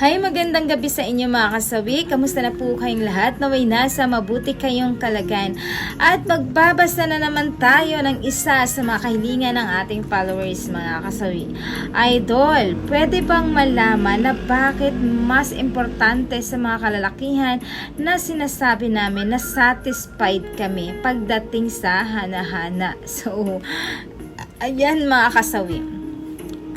Hi, magandang gabi sa inyo mga kasawi. Kamusta na po kayong lahat? Naway nasa mabuti kayong kalagayan. At magbabasa na naman tayo ng isa sa mga kahilingan ng ating followers mga kasawi. Idol, pwede bang malaman na bakit mas importante sa mga kalalakihan na sinasabi namin na satisfied kami pagdating sa hana-hana? So, ayan mga kasawi.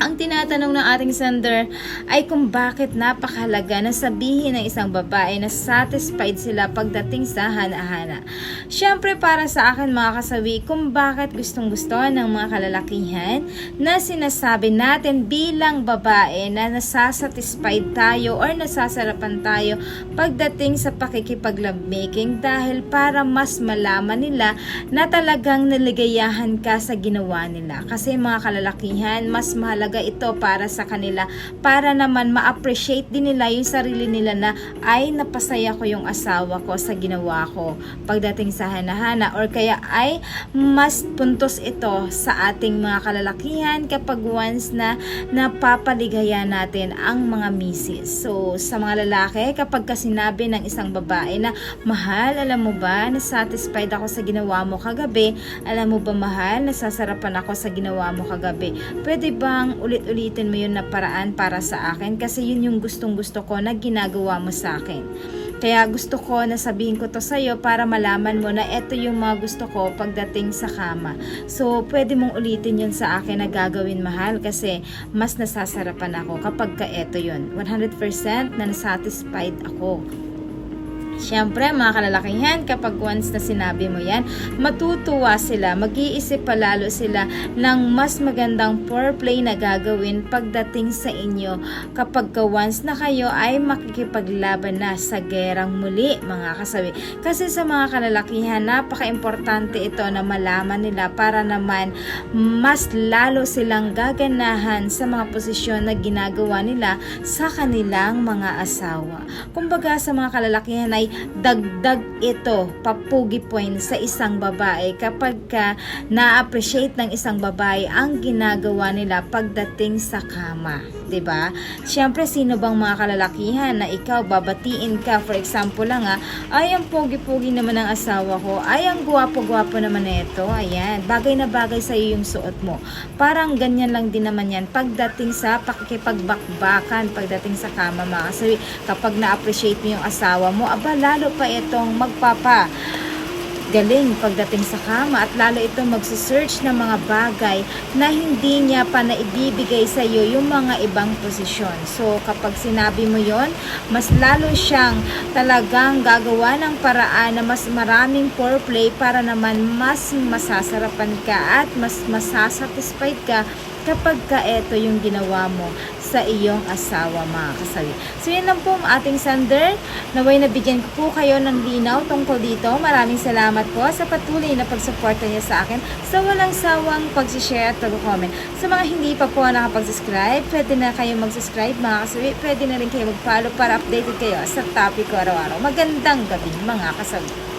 Ang tinatanong ng ating sender ay kung bakit napakahalaga na sabihin ng isang babae na satisfied sila pagdating sa hana-hana. Siyempre para sa akin mga kasawi, kung bakit gustong gusto ng mga kalalakihan na sinasabi natin bilang babae na nasasatisfied tayo or nasasarapan tayo pagdating sa pakikipag-lovemaking dahil para mas malaman nila na talagang naligayahan ka sa ginawa nila. Kasi mga kalalakihan, mas mahalaga ito para sa kanila. Para naman ma-appreciate din nila yung sarili nila na ay napasaya ko yung asawa ko sa ginawa ko pagdating sa hanahana. Or kaya ay mas puntos ito sa ating mga kalalakihan kapag once na napapaligaya natin ang mga misis. So sa mga lalaki kapag ka sinabi ng isang babae na mahal alam mo ba na satisfied ako sa ginawa mo kagabi? Alam mo ba mahal nasasarapan ako sa ginawa mo kagabi? Pwede bang ulit-ulitin mo yun na paraan para sa akin kasi yun yung gustong gusto ko na ginagawa mo sa akin. Kaya gusto ko na sabihin ko to sa'yo para malaman mo na ito yung mga gusto ko pagdating sa kama. So, pwede mong ulitin yun sa akin na gagawin mahal kasi mas nasasarapan ako kapag ka ito yun. 100% na nasatisfied ako. Siyempre, mga kalalakihan, kapag once na sinabi mo yan, matutuwa sila, mag-iisip palalo sila ng mas magandang foreplay na gagawin pagdating sa inyo kapag ka once na kayo ay makikipaglaban na sa gerang muli, mga kasawi. Kasi sa mga kalalakihan, napaka-importante ito na malaman nila para naman mas lalo silang gaganahan sa mga posisyon na ginagawa nila sa kanilang mga asawa. Kumbaga sa mga kalalakihan ay dagdag ito, papugi point sa isang babae kapag ka na-appreciate ng isang babae ang ginagawa nila pagdating sa kama. 'di ba? Siyempre, sino bang mga kalalakihan na ikaw babatiin ka, for example lang ah, ay ang pogi-pogi naman ng asawa ko, ay ang gwapo-gwapo naman nito, ayan, bagay na bagay sa iyo yung suot mo. Parang ganyan lang din naman yan pagdating sa pakikipagbakbakan, pagdating sa kama mga kasawi. Kapag na-appreciate mo yung asawa mo, aba lalo pa itong magpapa galing pagdating sa kama at lalo itong magsisearch ng mga bagay na hindi niya pa naibibigay sa iyo yung mga ibang posisyon. So kapag sinabi mo yon mas lalo siyang talagang gagawa ng paraan na mas maraming foreplay para naman mas masasarapan ka at mas masasatisfied ka kapag ka ito yung ginawa mo sa iyong asawa mga kasawi. So yun lang po ating sender. Naway nabigyan ko po kayo ng linaw tungkol dito. Maraming salamat po sa patuloy na pagsuporta niyo sa akin sa walang sawang pag-share at pag-comment. Sa mga hindi pa po nakapag-subscribe, pwede na kayo mag-subscribe mga kasawi. Pwede na rin kayo mag-follow para updated kayo sa topic ko araw-araw. Magandang gabi mga kasawi.